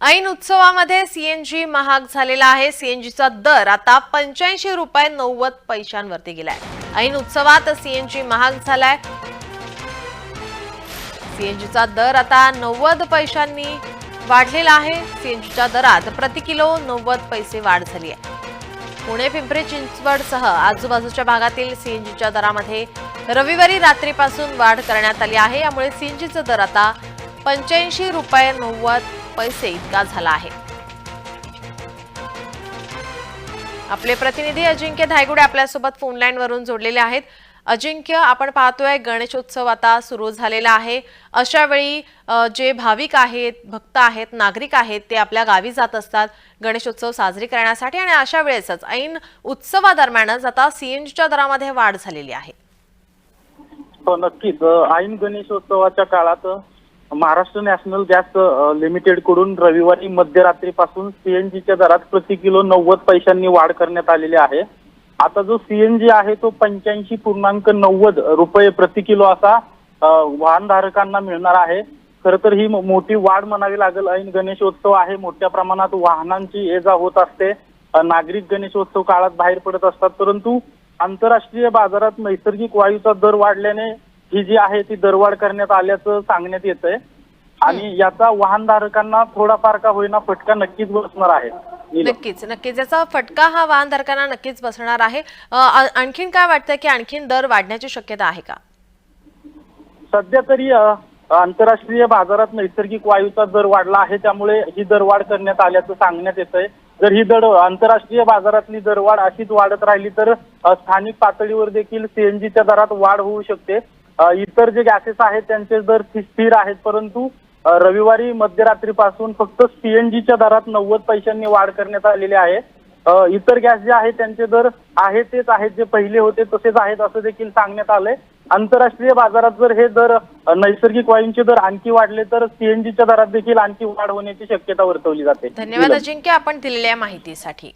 ऐन उत्सवामध्ये सीएनजी महाग झालेला आहे. सीएनजीचा दर आता पंच्याऐंशी रुपये नव्वद पैशांवरती गेलाय. ऐन उत्सवात सीएनजी महाग झालाय. सीएनजीचा दर आता नव्वद पैशांनी वाढलेला आहे. सीएनजीच्या दरात प्रति किलो नव्वद पैसे वाढ झाली आहे. पुणे पिंपरी चिंचवडसह आजूबाजूच्या भागातील सीएनजीच्या दरामध्ये रविवारी रात्रीपासून वाढ करण्यात आली आहे. यामुळे सीएनजीचा दर आता पंच्याऐंशी रुपये नव्वद पैसे इतका झाला आहे. आपले प्रतिनिधी अजिंक्य धायगुडे आपल्यासोबत फोन लाईन वरून जोडलेले आहेत. अजिंक्य आपण पाहतोय गणेशोत्सव आता सुरू झालेला आहे. अशा वेळी जे भाविक आहेत भक्त आहेत नागरिक आहेत ते आपल्या गावी जात असतात गणेशोत्सव साजरी करण्यासाठी आणि अशा वेळेसच ऐन उत्सवादरम्यानच आता सीएनजीच्या दरामध्ये वाढ झालेली आहे. हो नक्कीच. ऐन गणेशोत्सवाच्या काळात महाराष्ट्र नॅशनल गॅस लिमिटेडकडून रविवारी मध्यरात्रीपासून सीएनजीच्या दरात प्रति किलो नव्वद पैशांनी वाढ करण्यात आलेली आहे. आता जो सीएनजी आहे तो पंच्याऐंशी पूर्णांक नव्वद रुपये प्रति किलो असा वाहनधारकांना मिळणार आहे. खरं तर ही मोठी वाढ म्हणावी लागेल. ऐन गणेशोत्सव आहे मोठ्या प्रमाणात वाहनांची ये जा होत असते. नागरिक गणेशोत्सव काळात बाहेर पडत असतात परंतु आंतरराष्ट्रीय बाजारात नैसर्गिक वायूचा दर वाढल्याने ही जी आहे ती दरवाढ करण्यात आल्याचं सांगण्यात येत आहे आणि याचा वाहनधारकांना थोडाफार का होईना फटका नक्कीच बसणार आहे. नक्कीच नक्कीच. याचा फटका हा वाहनधारकांना नक्कीच बसणार आहे. आणखीन काय वाटतं की आणखीन दर वाढण्याची शक्यता आहे का? सध्या तरी आंतरराष्ट्रीय बाजारात नैसर्गिक वायूचा दर वाढला आहे. त्यामुळे ही दरवाढ करण्यात आल्याचं सांगण्यात येत आहे जर ही दर आंतरराष्ट्रीय बाजारातली दरवाढ अशीच वाढत राहिली तर स्थानिक पातळीवर देखील सीएनजीच्या दरात वाढ होऊ शकते. इतर जे गॅसेस आहेत त्यांचे दर स्थि- स्थिर आहेत. परंतु रविवारी मध्यरात्रीपासून फक्त सीएनजीच्या दरात नव्वद पैशांनी वाढ करण्यात आलेली आहे. इतर गॅस जे आहेत त्यांचे दर आहेत तेच आहेत. जे पहिले होते तसेच आहेत असं देखील सांगण्यात आलंय. आंतरराष्ट्रीय बाजारात जर हे दर नैसर्गिक वायूंचे दर आणखी वाढले तर सीएनजीच्या दरात देखील आणखी वाढ होण्याची शक्यता वर्तवली जाते. धन्यवाद अजिंक्य. आपण दिलेल्या माहितीसाठी.